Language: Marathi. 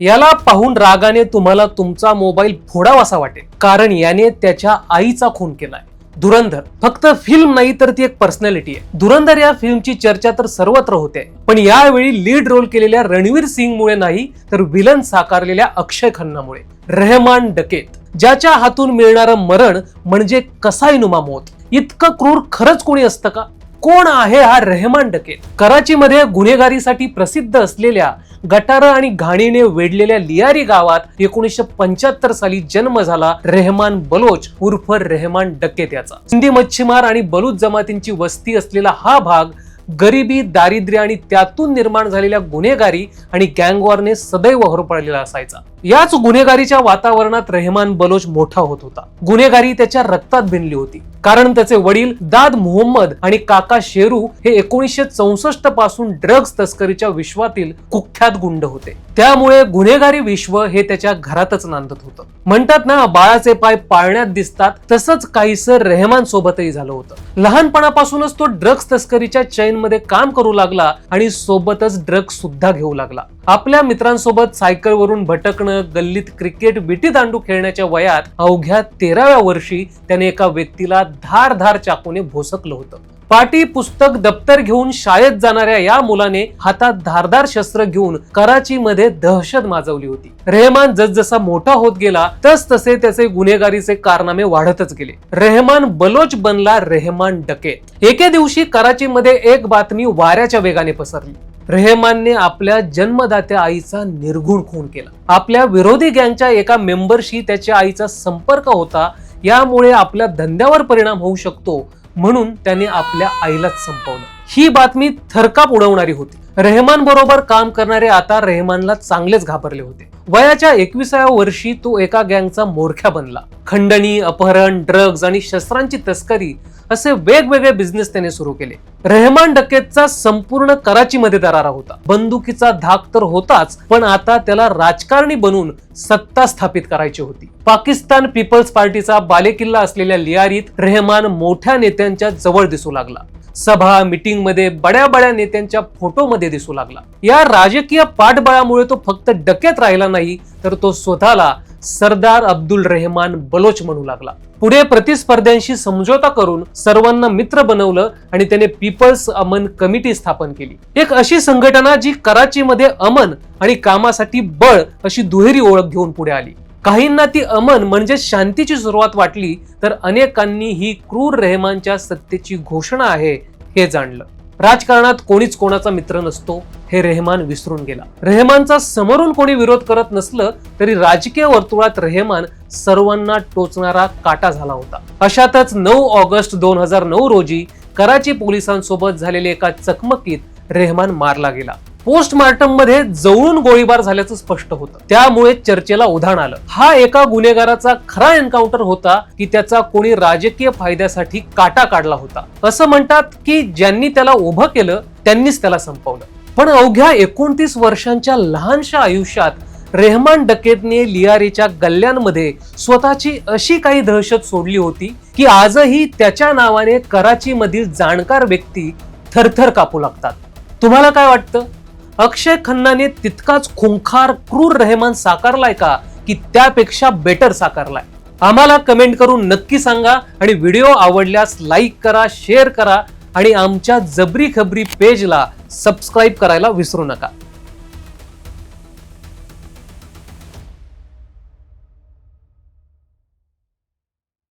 याला पाहून रागाने तुम्हाला तुमचा मोबाईल फोडावासा वाटेल. कारण याने त्याच्या आईचा खून केलाय. धुरंधर. फक्त फिल्म नाही तर ती एक पर्सनॅलिटी आहे. धुरंधर या फिल्मची चर्चा तर सर्वत्र होते. पण यावेळी लीड रोल केलेल्या रणवीर सिंगमुळे नाही तर विलन साकारलेल्या अक्षय खन्नामुळे. रहमान डकेत. ज्याच्या हातून मिळणारं मरण म्हणजे कसाईनुमा मोत. इतकं क्रूर खरंच कोणी असतं का? कोण आहे हा रहमान डकेत कराचीमध्ये गुन्हेगारीसाठी प्रसिद्ध असलेल्या गटार आणि घाणीने वेढलेल्या लियारी गावात एकोणीसशे पंच्याहत्तर साली जन्म झाला रेहमान बलोच उर्फ रेहमान डकेत याचा सिंधी मच्छीमार आणि बलूच जमातींची वस्ती असलेला हा भाग गरिबी दारिद्र्य आणि त्यातून निर्माण झालेल्या गुन्हेगारी आणि गँगवॉरने सदैव होरपळलेला असायचा. याच गुन्हेगारीच्या वातावरणात रेहमान बलोच मोठा होत होता. गुन्हेगारी त्याच्या रक्तात भिनली होती. कारण त्याचे वडील दाद मोहम्मद आणि काका शेरू हे एकोणीसशे चौसष्टपासून ड्रग्ज तस्करीच्या विश्वातील कुख्यात गुंड होते. त्यामुळे गुन्हेगारी विश्व हे त्याच्या घरातच नांदत होतं. म्हणतात ना बाळाचे पाय पाळण्यात दिसतात तसंच काहीस रेहमान सोबतही झालं होतं. लहानपणापासूनच तो ड्रग्ज तस्करीच्या चैनमध्ये काम करू लागला आणि सोबतच ड्रग्ज सुद्धा घेऊ लागला. आपल्या मित्रांसोबत सायकलवरून भटकणं गल्लीत क्रिकेट विटी दांडू खेळण्याच्या वयात अवघ्या तेराव्या वर्षी त्याने एका व्यक्तीला धार धार चाकूने भोसकलं होतं. पाटी पुस्तक दप्तर घेऊन शाळेत जाणाऱ्या या मुलाने हातात धारदार शस्त्र घेऊन कराचीमध्ये दहशत माजवली होती. रेहमान जसजसा मोठा होत गेला तस तसे त्याचे गुन्हेगारीचे कारनामे वाढतच गेले. रेहमान बलोच बनला रेहमान डकेत. एके दिवशी कराचीमध्ये एक बातमी वाऱ्याच्या वेगाने पसरली. रेहमानने आपल्या जन्मदात्या आईचा निर्घुण खून केला. आपल्या विरोधी गँगच्या एका मेंबरशी त्याच्या आईचा संपर्क होता यामुळे आपल्या धंद्यावर परिणाम होऊ शकतो म्हणून त्याने आपल्या आईलाच संपवलं. ही बातमी थरकाप उडवणारी होती. रेहमान बरोबर काम करणारे आता रेहमानला चांगलेच घाबरले होते. वयाच्या एकविसाव्या वर्षी तो एका गँगचा मोरख्या बनला. खंडणी अपहरण ड्रग्ज आणि शस्त्रांची तस्करी असे वेगवेगळे बिझनेस त्याने सुरू केले. रेहमान डकेतचा संपूर्ण कराचीमध्ये दरारा होता. बंदुकीचा धाक तर होताच पण आता त्याला राजकारणी बनून सत्ता स्थापित करायची होती. पाकिस्तान पीपल्स पार्टीचा बालेकिल्ला असलेल्या लियारीत रेहमान मोठ्या नेत्यांच्या जवळ दिसू लागला. सभा मीटिंगमध्ये बड्या बड्या नेत्यांच्या फोटोमध्ये दिसू लागला. या राजकीय पाठबळामुळे तो फक्त डकेत राहिला नाही तर तो स्वतःला सरदार अब्दुल रेहमान बलोच म्हणू लागला. पुढे प्रतिस्पर्ध्यांशी समझोता करून सर्वांना मित्र बनवलं आणि त्याने पीपल्स अमन कमिटी स्थापन केली. एक अशी संघटना जी कराचीमध्ये अमन आणि कामासाठी बळ अशी दुहेरी ओळख घेऊन पुढे आली. काहींना ती अमन म्हणजे शांतीची सुरुवात वाटली तर अनेकांनी ही क्रूर रेहमानच्या सत्तेची घोषणा आहे हे जाणलं. राजकारणात कोणीच कोणाचा मित्र नसतो हे रेहमान विसरून गेला. रेहमानचा समोरून कोणी विरोध करत नसलं तरी राजकीय वर्तुळात रेहमान सर्वांना टोचणारा काटा झाला होता. अशातच नऊ ऑगस्ट दोन हजार नऊ रोजी कराची पोलिसांसोबत झालेल्या एका चकमकीत रेहमान मारला गेला. पोस्टमार्टममध्ये जवळून गोळीबार झाल्याचं स्पष्ट होतं. त्यामुळे चर्चेला उधाण आलं. हा एका गुन्हेगाराचा खरा एन्काउंटर होता की त्याचा कोणी राजकीय फायद्यासाठी काटा काढला होता. असं म्हणतात की ज्यांनी त्याला उभं केलं त्यांनीच त्याला संपवलं. पण अवघ्या एकोणतीस वर्षांच्या लहानशा आयुष्यात रेहमान डकेतने लियारीच्या गल्ल्यांमध्ये स्वतःची अशी काही दहशत सोडली होती की आजही त्याच्या नावाने कराची मधील जाणकार व्यक्ती थरथर कापू लागतात. तुम्हाला काय वाटतं? अक्षय खन्नाने तितकाच खुंखार क्रूर रेहमान साकारलाय का की त्यापेक्षा बेटर साकारलाय. आम्हाला कमेंट करून नक्की सांगा आणि व्हिडिओ आवडल्यास लाईक करा शेअर करा आणि आमच्या जबरी खबरी पेजला सबस्क्राईब करायला विसरू नका.